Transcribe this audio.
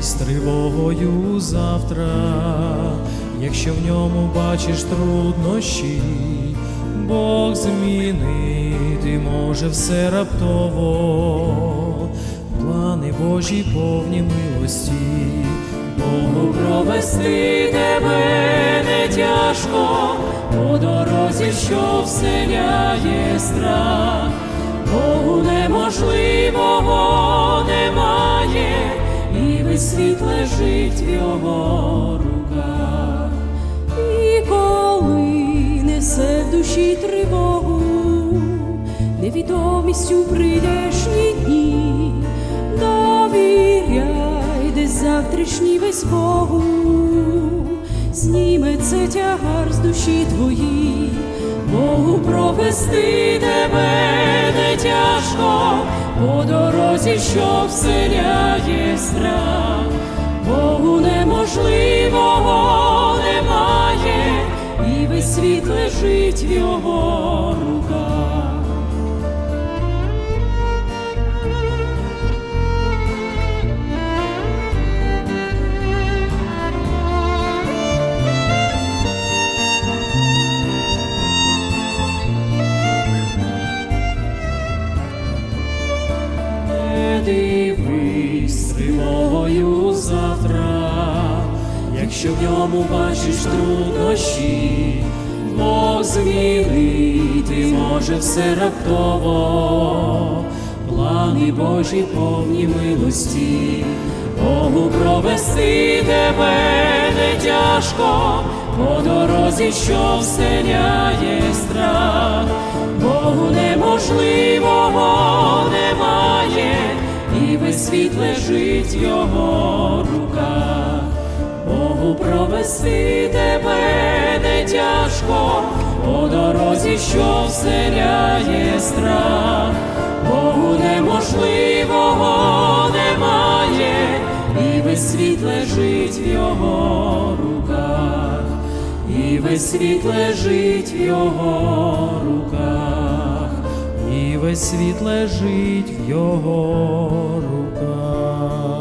з тривогою завтра, якщо в ньому бачиш труднощі, Бог змінити може все раптово, плани Божі повні милості, Богу провести тебе не тяжко, по дорозі, що вселяє страх, весь світ лежить в його руках. І коли несе в душі тривогу, невідомістю прийдешні дні, довіряй, де завтрашній весь Богу, зніме це тягар з душі твої, Богу провести тебе не тяжко, по дорозі, що вселяє страх, світ лежить в його руках. Дивись тривогою завтра, якщо в ньому бачиш труднощі, Бог змінити може все раптово, плани Божі повні милості, Богу провести тебе не тяжко, по дорозі, що вселяє страх, Богу неможливого немає, і весь світ лежить в його руках. Богу провести тяжко, по дорозі, що вселяє страх, Богу неможливого немає, і весь світ лежить в його руках, і весь світ лежить в його руках, і весь світ лежить в його руках.